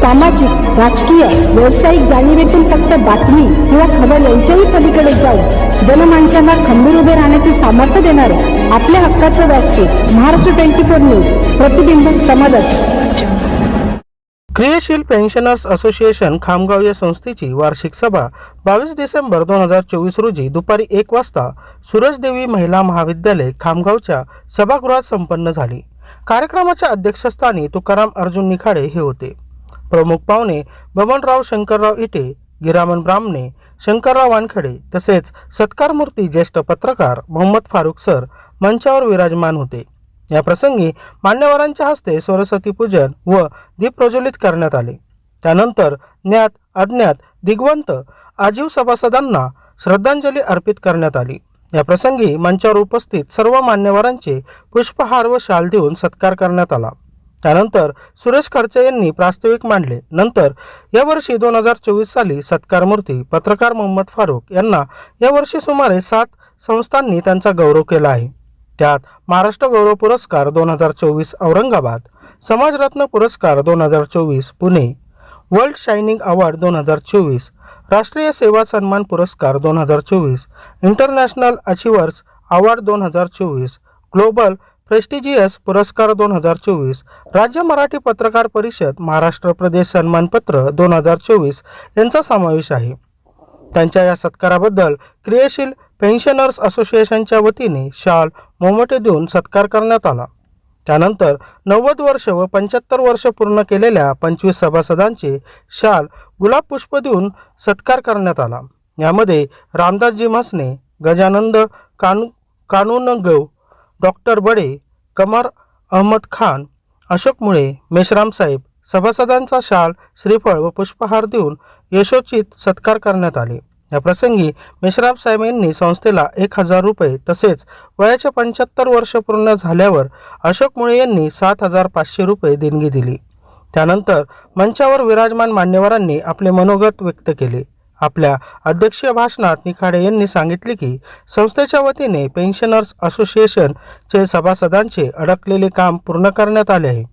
सामाजिक राजकीय व्यावसायिक जाणीवेतून फक्त बातमी किंवा खबर यांच्याही पलीकडे जाऊन जनमानसांना खंबीर उभे राहण्याचे सामर्थ्य देणारे आपल्या हक्काचं व्यासपीठ महाराष्ट्र ट्वेंटी फोर न्यूज प्रतिबिंब समाजात क्रियाशील पेन्शनर्स असोसिएशन खामगाव या संस्थेची वार्षिक सभा बावीस डिसेंबर दोन हजार चोवीस रोजी दुपारी एक वाजता सूरजदेवी महिला महाविद्यालय खामगावच्या सभागृहात संपन्न झाली. कार्यक्रमाच्या अध्यक्षस्थानी तुकाराम अर्जुन निखाडे हे होते. प्रमुख पाहुणे बबनराव शंकरराव इटे गिरामन ब्राह्मणे शंकरराव वानखडे तसेच सत्कारमूर्ती ज्येष्ठ पत्रकार मोहम्मद फारुख सर मंचावर विराजमान होते. या प्रसंगी मान्यवरांच्या हस्ते सरस्वती पूजन व दीप प्रज्वलित करण्यात आले. त्यानंतर ज्ञात अज्ञात दिग्वंत आजीव सभासदांना श्रद्धांजली अर्पित करण्यात आली. या प्रसंगी मंचावर उपस्थित सर्व मान्यवरांचे पुष्पहार व शाल देऊन सत्कार करण्यात आला. त्यानंतर सुरेश खर्चे यांनी प्रास्ताविक मांडले. नंतर यावर्षी दोन हजार चोवीस साली सत्कारमूर्ती पत्रकार मोहम्मद फारूक यांना यावर्षी सुमारे सात संस्थांनी त्यांचा गौरव केला आहे. त्यात महाराष्ट्र गौरव पुरस्कार दोन हजार चोवीस औरंगाबाद समाजरत्न पुरस्कार दोन हजार चोवीस पुणे वर्ल्ड शायनिंग अवॉर्ड दोन हजार चोवीस राष्ट्रीय सेवा सन्मान पुरस्कार दोन हजार चोवीस इंटरनॅशनल अचिव्हर्स अवॉर्ड दोन हजार चोवीस ग्लोबल प्रेस्टिजियस पुरस्कार दोन हजार चोवीस राज्य मराठी पत्रकार परिषद महाराष्ट्र प्रदेश सन्मानपत्र दोन हजार चोवीस यांचा समावेश आहे. त्यांच्या या सत्काराबद्दल क्रियाशील पेन्शनर्स असोसिएशनच्या वतीने शाल मोमटे देऊन सत्कार करण्यात आला. त्यानंतर नव्वद वर्ष व पंच्याहत्तर वर्ष पूर्ण केलेल्या पंचवीस सभासदांचे शाल गुलाब पुष्प देऊन सत्कार करण्यात आला. यामध्ये रामदासजी म्हसने गजानंद कान कानूनगव डॉक्टर बडे कमर अहमद खान अशोक मुळे मेश्राम साहेब सभासदांचा शाल श्रीफळ व पुष्पहार देऊन यशोचित सत्कार करण्यात आले. या प्रसंगी मेश्राम साहेब यांनी संस्थेला एक हजार रुपये तसेच वयाच्या पंच्याहत्तर वर्ष पूर्ण झाल्यावर अशोक मुळे यांनी सात हजार पाचशे रुपये देणगी दिली. त्यानंतर मंचावर विराजमान मान्यवरांनी आपले मनोगत व्यक्त केले. आपल्या अध्यक्षीय भाषणात निखाडे यांनी सांगितले की संस्थेच्या वतीने पेन्शनर्स असोसिएशनचे सभासदांचे अडकलेले काम पूर्ण करण्यात आले आहे.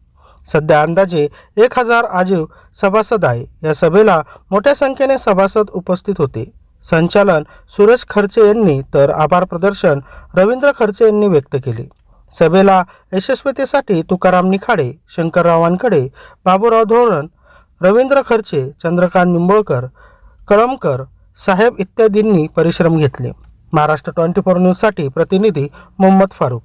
सध्या अंदाजे एक हजार आजीव सभासद आहे. या सभेला मोठ्या संख्येने सभासद उपस्थित होते. संचालन सुरेश खर्चे यांनी तर आभार प्रदर्शन रवींद्र खर्चे यांनी व्यक्त केले. सभेला यशस्वीतेसाठी तुकाराम निखाडे शंकररावांकडे बाबूराव धोरण रवींद्र खर्चे चंद्रकांत निंबळकर कळमकर साहेब इत्यादींनी परिश्रम घेतले. महाराष्ट्र ट्वेंटी फोर न्यूजसाठी प्रतिनिधी मोहम्मद फारूक.